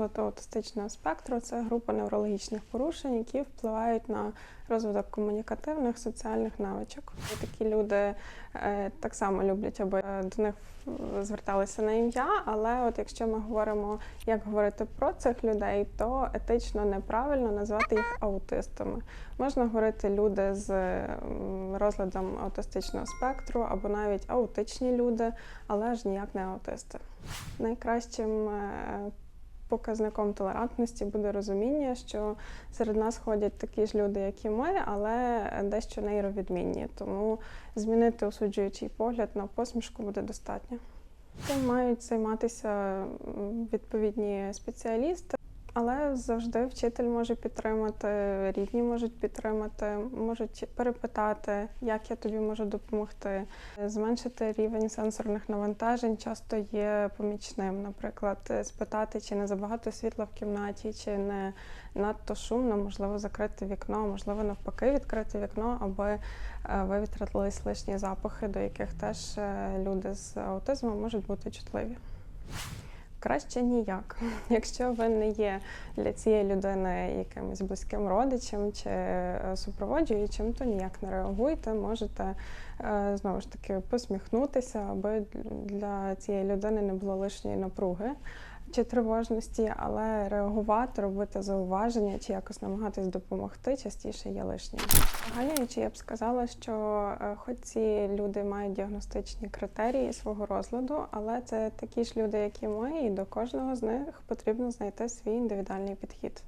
аутистичного спектру це група неврологічних порушень, які впливають на розвиток комунікативних соціальних навичок. І такі люди е, так само люблять, аби е, до них е, зверталися на ім'я. Але от якщо ми говоримо, як говорити про цих людей, то етично неправильно назвати їх аутистами. Можна говорити люди з розладом аутистичного спектру або навіть аутичні люди, але ж ніяк не аутисти. Найкращим показником толерантності буде розуміння, що серед нас ходять такі ж люди, як і ми, але дещо нейровідмінні. Тому змінити осуджуючий погляд на посмішку буде достатньо. Цим мають займатися відповідні спеціалісти. Але завжди вчитель може підтримати, рідні можуть підтримати, можуть перепитати, як я тобі можу допомогти. Зменшити рівень сенсорних навантажень часто є помічним. Наприклад, спитати, чи не забагато світла в кімнаті, чи не надто шумно, можливо, закрити вікно, можливо, навпаки, відкрити вікно, аби е, вивітрились лишні запахи, до яких теж е, люди з аутизмом можуть бути чутливі. Краще ніяк. Якщо ви не є для цієї людини якимось близьким родичем чи е, супроводжуючим, то ніяк не реагуйте. Можете е, знову ж таки посміхнутися, аби для цієї людини не було лишньої напруги чи тривожності, але реагувати, робити зауваження чи якось намагатись допомогти частіше є лишнім. Ганяючи, я б сказала, що е, хоч ці люди мають діагностичні критерії свого розладу, але це такі ж люди, як і ми, і до кожного з них потрібно знайти свій індивідуальний підхід.